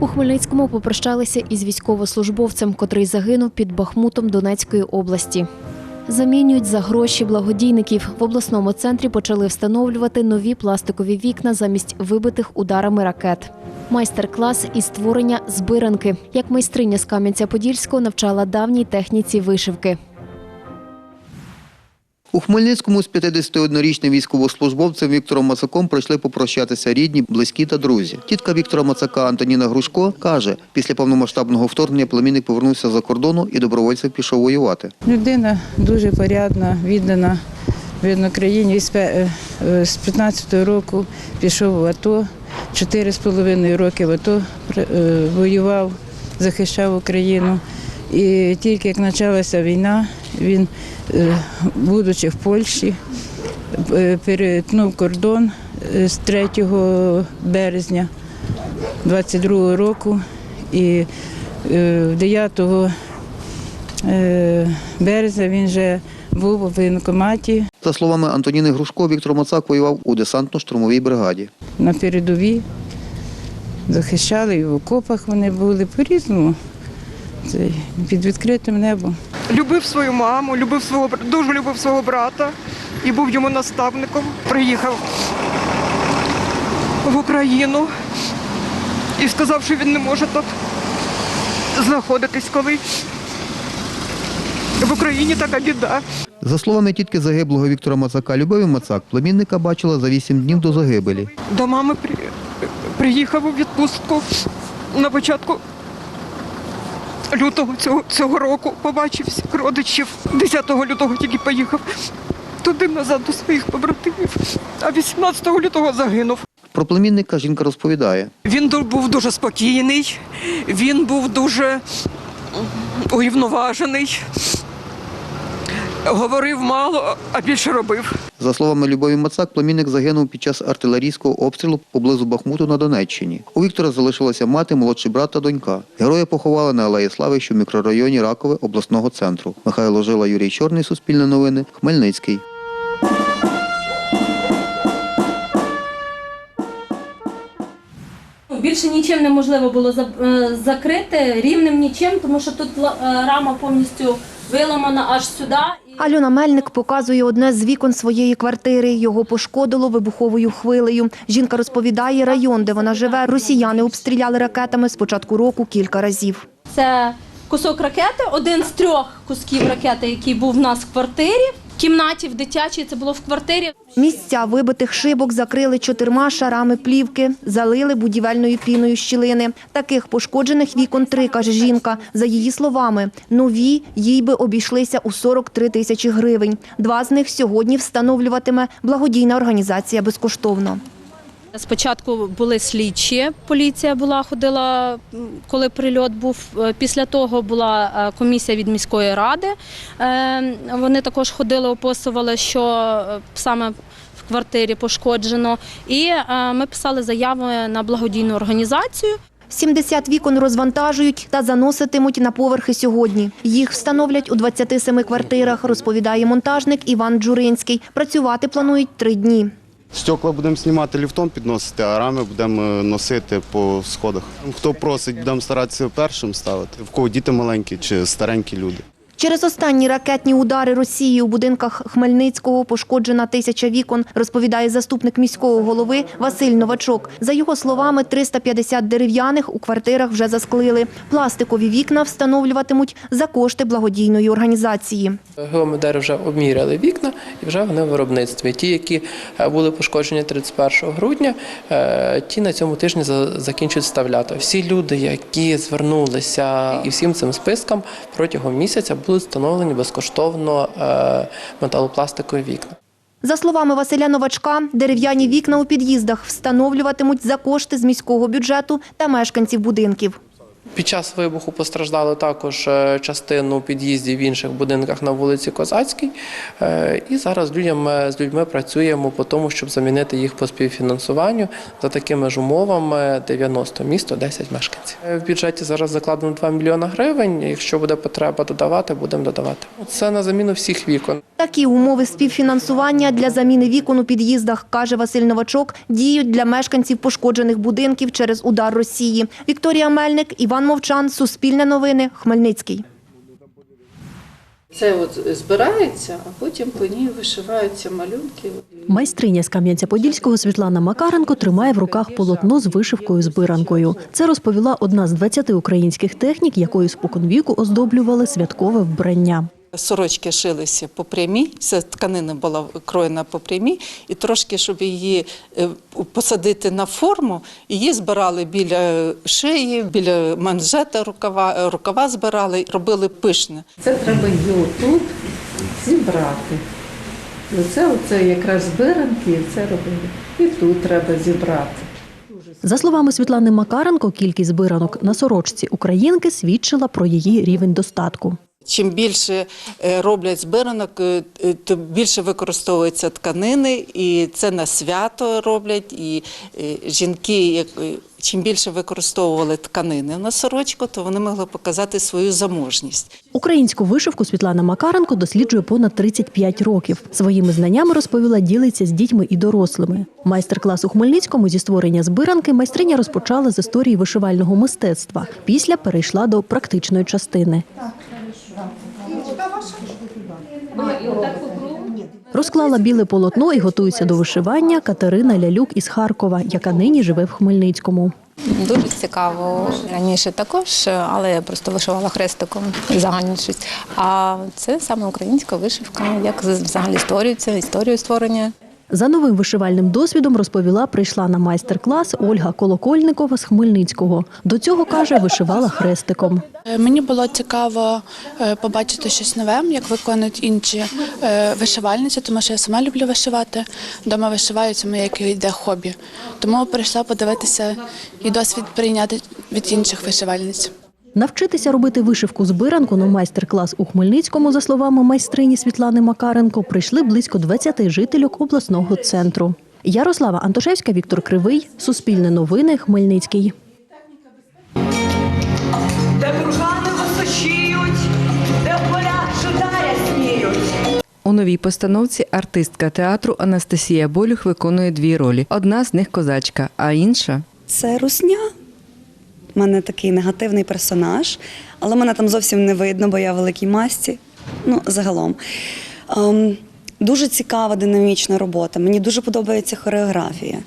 У Хмельницькому попрощалися із військовослужбовцем, котрий загинув під Бахмутом Донецької області. Замінюють за гроші благодійників. В обласному центрі почали встановлювати нові пластикові вікна замість вибитих ударами ракет. Майстер-клас із створення збиранки. Як майстриня з Кам'янця-Подільського навчала давній техніці вишивки. У Хмельницькому з 51-річним військовослужбовцем Віктором Мацаком прийшли попрощатися рідні, близькі та друзі. Тітка Віктора Мацака Антоніна Грушко каже, після повномасштабного вторгнення племінник повернувся за кордону і добровольцем пішов воювати. Людина дуже порядна, віддана видно країні. З пе- е, 15-го року пішов в АТО, 4,5 роки в АТО е, воював, захищав Україну. І тільки як почалася війна, він, е, будучи в Польщі, е, перетнув кордон е, з 3 березня 22 року і е, 9 Е, березня він вже був у воєнкоматі За словами Антоніни Грушко, Віктор Мацак воював у десантно-штурмовій бригаді. на передовій. Захищали і в окопах вони були по-різному. Під відкритим небом. Любив свою маму, любив свого дуже любив свого брата і був йому наставником. Приїхав в Україну і сказав, що він не може тут знаходитись коли. В Україні така біда. За словами тітки загиблого Віктора Мацака, Любові Мацак, племінника бачила за вісім днів до загибелі. До мами приїхав у відпустку на початку лютого цього, цього року. Побачив всіх родичів. 10 лютого тільки поїхав туди назад до своїх побратимів, а 18 лютого загинув. Про племінника жінка розповідає. Він був дуже спокійний, він був дуже урівноважений, говорив мало, а більше робив. За словами Любові Мацак, племінник загинув під час артилерійського обстрілу поблизу Бахмуту на Донеччині. У Віктора залишилася мати, молодший брат та донька. Героя поховали на Алеї Слави, що в мікрорайоні Ракове обласного центру. Михайло Жила, Юрій Чорний, Суспільне новини, Хмельницький. Більше нічим неможливо було е, закрити, рівнем нічим, тому що тут е, рама повністю виламана аж сюди. Альона Мельник показує одне з вікон своєї квартири. Його пошкодило вибуховою хвилею. Жінка розповідає, район, де вона живе, росіяни обстріляли ракетами з початку року кілька разів. Це кусок ракети, один з трьох кусків ракети, який був в нас в квартирі. Кімнаті в дитячій це було в квартирі. Місця вибитих шибок закрили чотирма шарами плівки, залили будівельною піною щілини. Таких пошкоджених вікон три, каже жінка. За її словами, нові їй би обійшлися у 43 тисячі гривень. Два з них сьогодні встановлюватиме благодійна організація безкоштовно. Спочатку були слідчі, поліція була, ходила, коли прильот був. Е, Після того була е, комісія від міської ради. Е, Вони також ходили, описували, що саме в квартирі пошкоджено. І ми писали заяви на благодійну організацію. 70 вікон розвантажують та заноситимуть на поверхи сьогодні. Їх встановлять у 27 квартирах, розповідає монтажник Іван Джуринський. Працювати планують три дні. Стекла будемо знімати ліфтом, підносити, а рами будемо носити по сходах. Хто просить, будемо старатися першим ставити. В кого діти маленькі чи старенькі люди. Через останні ракетні удари Росії у будинках Хмельницького пошкоджена тисяча вікон, розповідає заступник міського голови Василь Новачок. За його словами, 350 дерев'яних у квартирах вже засклили. Пластикові вікна встановлюватимуть за кошти благодійної організації. Геомедери вже обміряли вікна і вже вони в виробництві. Ті, які е, були пошкоджені 31 грудня, е, ті на цьому тижні за- закінчують вставляти. Всі люди, які звернулися і всім цим спискам протягом місяця будуть встановлені безкоштовно е, металопластикові вікна. За словами Василя Новачка, дерев'яні вікна у під'їздах встановлюватимуть за кошти з міського бюджету та мешканців будинків. Під час вибуху постраждали також е, частину під'їздів в інших будинках на вулиці Козацькій. Е, І зараз людям, е, з людьми працюємо по тому, щоб замінити їх по співфінансуванню за такими ж умовами 90 місто, 10 мешканців. В бюджеті зараз закладено 2 мільйони гривень. Якщо буде потреба додавати, будемо додавати. Це на заміну всіх вікон. Такі умови співфінансування для заміни вікон у під'їздах, каже Василь Новачок, діють для мешканців пошкоджених будинків через удар Росії. Вікторія Мельник, Іван Мовчан, Суспільне новини, Хмельницький. Це от збирається, а потім по ній вишиваються малюнки. Майстриня з Кам'янця-Подільського Світлана Макаренко тримає в руках полотно з вишивкою збиранкою. Це розповіла одна з 20 українських технік, якою споконвіку оздоблювали святкове вбрання. Сорочки шилися по прямій, ця тканина була кроєна по прямій, і трошки, щоб її е, посадити на форму, її збирали біля шиї, біля манжета рукава, рукава збирали, робили пишне. Це треба її отут зібрати. Оце, оце якраз збиранки, це робили. І тут треба зібрати. За словами Світлани Макаренко, кількість збиранок на сорочці українки свідчила про її рівень достатку. Чим більше е, роблять збиранок, е, е, більше використовуються тканини, і це на свято роблять. І жінки, чим більше використовували тканини на сорочку, то вони могли показати свою заможність. Українську вишивку Світлана Макаренко досліджує понад 35 років. Своїми знаннями розповіла, ділиться з дітьми і дорослими. Майстер-клас у Хмельницькому зі створення збиранки майстриня розпочала з історії вишивального мистецтва. Після перейшла до практичної частини. Розклала біле полотно і готується до вишивання Катерина Лялюк із Харкова, яка нині живе в Хмельницькому. Дуже цікаво. Раніше також, але я просто вишивала хрестиком загальнішість. А це саме українська вишивка, як взагалі створюється, історію створення. За новим вишивальним досвідом розповіла, прийшла на майстер-клас Ольга Колокольникова з Хмельницького. До цього каже, вишивала хрестиком. Е, Мені було цікаво е, побачити щось нове, як виконують інші е, вишивальниці, тому що я сама люблю вишивати. Дома вишиваю, це моє йде хобі. Тому прийшла подивитися і досвід прийняти від інших вишивальниць. Навчитися робити вишивку з биранку на майстер-клас у Хмельницькому, за словами майстрині Світлани Макаренко, прийшли близько 20 жительок обласного центру. Ярослава Антошевська, Віктор Кривий, Суспільне новини, Хмельницький. У новій постановці артистка театру Анастасія Болюх виконує дві ролі. Одна з них козачка, а інша Це русня. У мене такий негативний персонаж, але мене там зовсім не видно, бо я в великій масті. Ну, загалом. Ем, дуже цікава динамічна робота. Мені дуже подобається хореографія.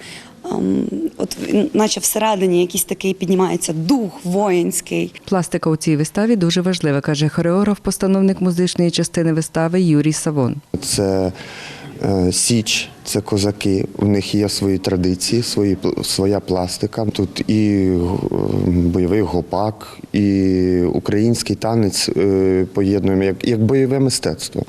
Ем, от, наче всередині якийсь такий піднімається дух воїнський. пластика у цій виставі дуже важлива, каже хореограф, постановник музичної частини вистави Юрій Савон. Це Січ, це козаки. У них є свої традиції, свої, своя пластика. Тут і е, бойовий гопак, і український танець е, поєднуємо як, як бойове мистецтво.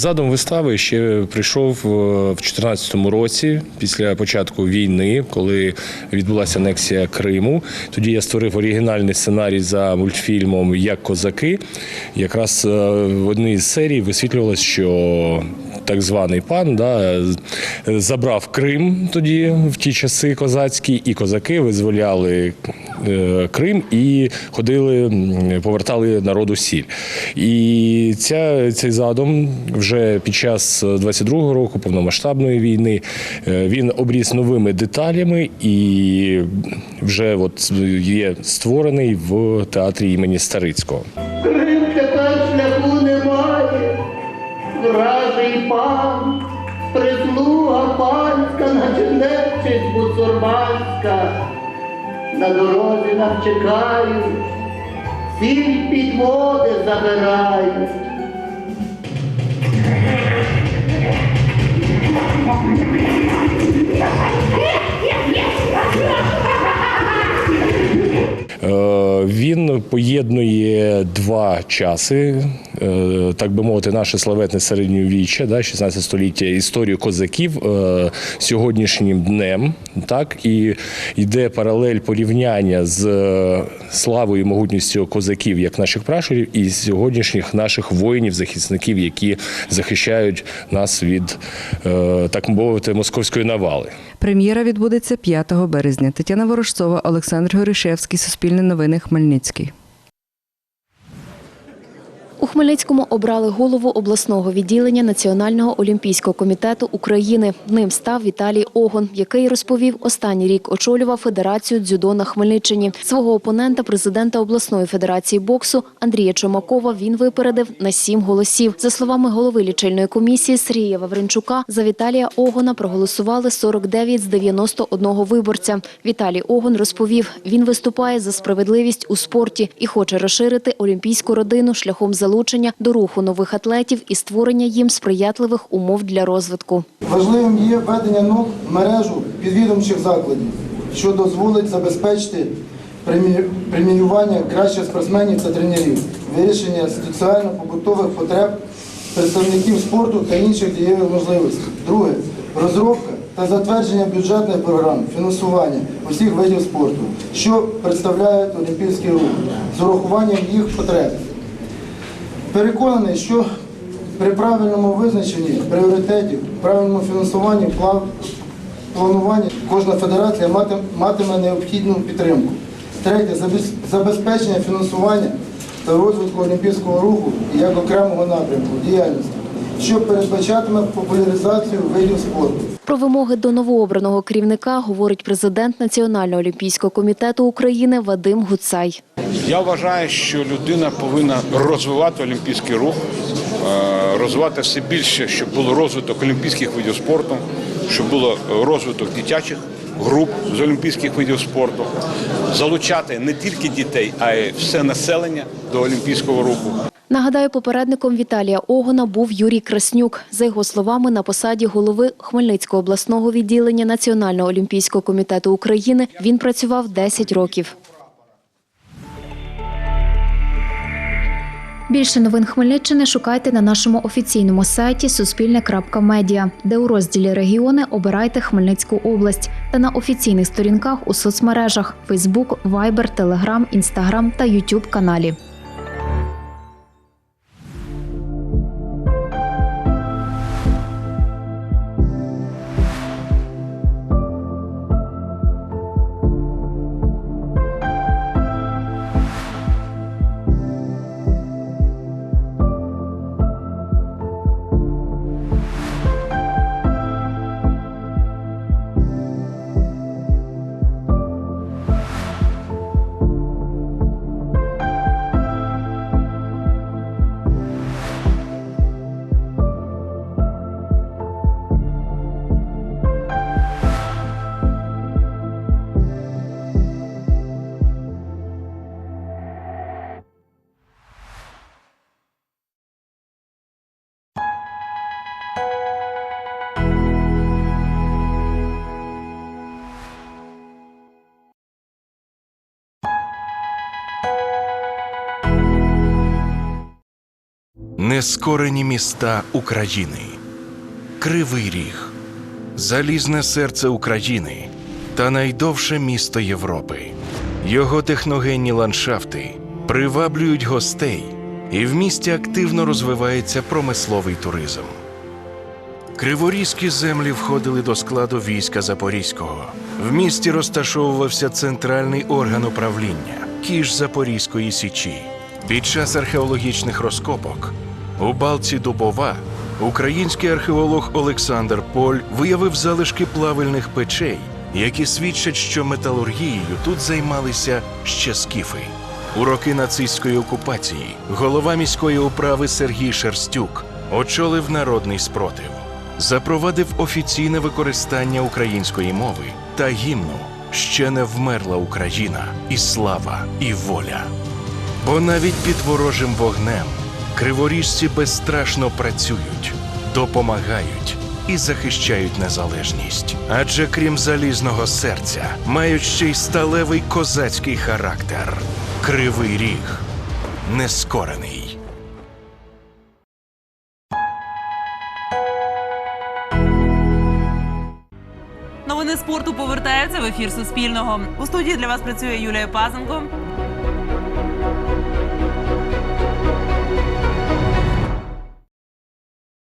Задум вистави ще прийшов е, в 2014 році, після початку війни, коли відбулася анексія Криму. Тоді я створив оригінальний сценарій за мультфільмом Як козаки. Якраз е, в одній з серій висвітлювалося, що так званий пан да, забрав Крим тоді в ті часи козацькі, і козаки визволяли Крим і ходили, повертали народу сіль. І ця, цей задум вже під час 22-го року повномасштабної війни е, він обріс новими деталями і вже от є створений в театрі імені Старицького. Крим тепер шляху немає, вражий пан, прислуга панська, наче нечисть бусурманська, на дорозі нам чекають, сіль підводи забирають. Він поєднує два часи, е, так би мовити, наше славетне середньовіччя, да, 16 століття, історію козаків е, сьогоднішнім днем. Так, і йде паралель порівняння з е, славою і могутністю козаків, як наших пращурів, і сьогоднішніх наших воїнів, захисників, які захищають нас від, е, так мовити, московської навали. Прем'єра відбудеться 5 березня. Тетяна Ворожцова, Олександр Горішевський, Суспільне новини, Хмельницький. У Хмельницькому обрали голову обласного відділення Національного олімпійського комітету України. Ним став Віталій Огон, який розповів, останній рік очолював Федерацію дзюдо на Хмельниччині. Свого опонента, президента обласної федерації боксу Андрія Чомакова, він випередив на сім голосів. За словами голови лічильної комісії Сергія Вавренчука, за Віталія Огона проголосували 49 з 91 виборця. Віталій Огон розповів, він виступає за справедливість у спорті і хоче розширити олімпійську родину шляхом залучення до руху нових атлетів і створення їм сприятливих умов для розвитку. Важливим є введення ног мережу підвідомчих закладів, що дозволить забезпечити премі- преміювання кращих спортсменів та тренерів, вирішення соціально-побутових потреб представників спорту та інших дієвих можливостей. Друге розробка та затвердження бюджетних програм фінансування усіх видів спорту, що представляють олімпійський рух, з урахуванням їх потреб. Переконаний, що при правильному визначенні пріоритетів, правильному фінансуванні, плануванні кожна федерація матиме необхідну підтримку. Третє забезпечення фінансування та розвитку олімпійського руху як окремого напрямку діяльності, що передбачатиме популяризацію видів спорту. Про вимоги до новообраного керівника говорить президент Національного олімпійського комітету України Вадим Гуцай. Я вважаю, що людина повинна розвивати олімпійський рух, е, розвивати все більше, щоб було розвиток олімпійських видів спорту, щоб було розвиток дитячих груп з олімпійських видів спорту, залучати не тільки дітей, а й все населення до олімпійського руху. Нагадаю, попередником Віталія Огона був Юрій Краснюк. За його словами, на посаді голови Хмельницького обласного відділення Національного олімпійського комітету України він працював 10 років. Більше новин Хмельниччини шукайте на нашому офіційному сайті Суспільне.Медіа, де у розділі Регіони обирайте Хмельницьку область та на офіційних сторінках у соцмережах Facebook, Viber, Telegram, Instagram та YouTube каналі. Нескорені міста України, Кривий Ріг, залізне серце України та найдовше місто Європи. Його техногенні ландшафти приваблюють гостей, і в місті активно розвивається промисловий туризм. Криворізькі землі входили до складу війська Запорізького. В місті розташовувався центральний орган управління Кіш Запорізької Січі. Під час археологічних розкопок у балці Дубова український археолог Олександр Поль виявив залишки плавильних печей, які свідчать, що металургією тут займалися ще скіфи. У роки нацистської окупації голова міської управи Сергій Шерстюк очолив народний спротив, запровадив офіційне використання української мови та гімну Ще не вмерла Україна, і слава, і воля. Бо навіть під ворожим вогнем Криворіжці безстрашно працюють, допомагають і захищають незалежність. Адже крім залізного серця, мають ще й сталевий козацький характер. Кривий ріг нескорений. Новини спорту повертаються в ефір Суспільного. У студії для вас працює Юлія Пазенко.